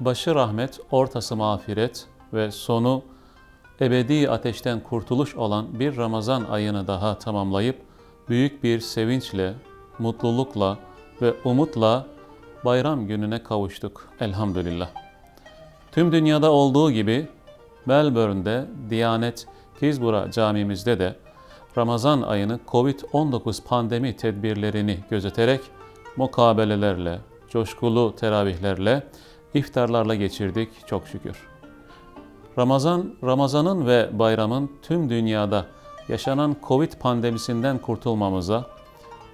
başı rahmet, ortası mağfiret ve sonu ebedi ateşten kurtuluş olan bir Ramazan ayını daha tamamlayıp büyük bir sevinçle, mutlulukla ve umutla bayram gününe kavuştuk elhamdülillah. Tüm dünyada olduğu gibi Melbourne'de Diyanet Kizbura camimizde de Ramazan ayını Covid-19 pandemi tedbirlerini gözeterek mukabelelerle, coşkulu teravihlerle, iftarlarla geçirdik çok şükür. Ramazan, Ramazan'ın ve bayramın tüm dünyada yaşanan Covid pandemisinden kurtulmamıza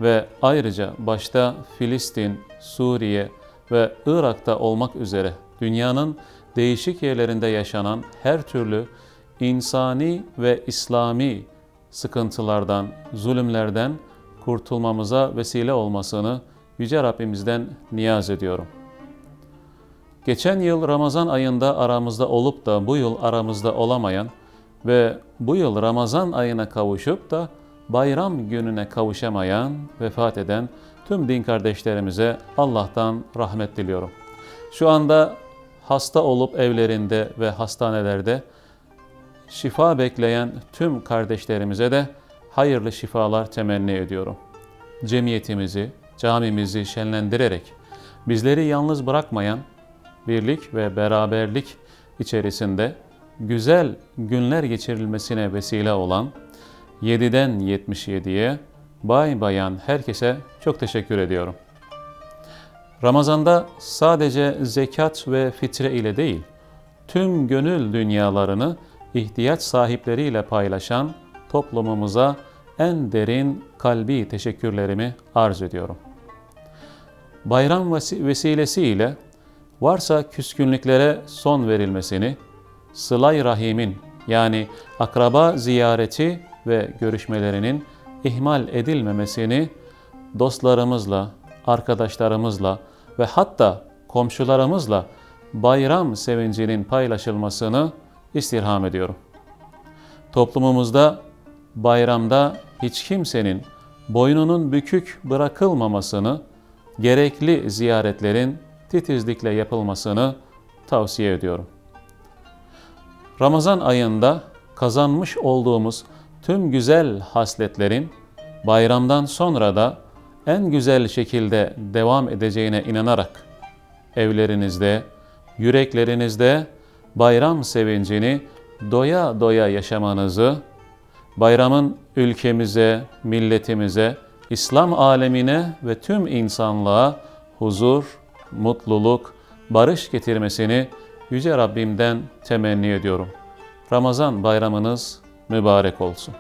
ve ayrıca başta Filistin, Suriye ve Irak'ta olmak üzere dünyanın değişik yerlerinde yaşanan her türlü insani ve İslami sıkıntılardan, zulümlerden kurtulmamıza vesile olmasını Yüce Rabbimizden niyaz ediyorum. Geçen yıl Ramazan ayında aramızda olup da bu yıl aramızda olamayan ve bu yıl Ramazan ayına kavuşup da bayram gününe kavuşamayan, vefat eden tüm din kardeşlerimize Allah'tan rahmet diliyorum. Şu anda hasta olup evlerinde ve hastanelerde şifa bekleyen tüm kardeşlerimize de hayırlı şifalar temenni ediyorum. Cemiyetimizi, camimizi şenlendirerek bizleri yalnız bırakmayan birlik ve beraberlik içerisinde güzel günler geçirilmesine vesile olan 7'den 77'ye bay bayan herkese çok teşekkür ediyorum. Ramazanda sadece zekat ve fitre ile değil, tüm gönül dünyalarını ihtiyaç sahipleriyle paylaşan toplumumuza en derin kalbi teşekkürlerimi arz ediyorum. Bayram vesilesiyle varsa küskünlüklere son verilmesini, sılay rahimin yani akraba ziyareti ve görüşmelerinin ihmal edilmemesini dostlarımızla, arkadaşlarımızla ve hatta komşularımızla bayram sevincinin paylaşılmasını istirham ediyorum. Toplumumuzda bayramda hiç kimsenin boynunun bükük bırakılmamasını, gerekli ziyaretlerin titizlikle yapılmasını tavsiye ediyorum. Ramazan ayında kazanmış olduğumuz tüm güzel hasletlerin bayramdan sonra da en güzel şekilde devam edeceğine inanarak evlerinizde, yüreklerinizde bayram sevincini doya doya yaşamanızı, bayramın ülkemize, milletimize, İslam alemine ve tüm insanlığa huzur, mutluluk, barış getirmesini Yüce Rabbimden temenni ediyorum. Ramazan bayramınız mübarek olsun.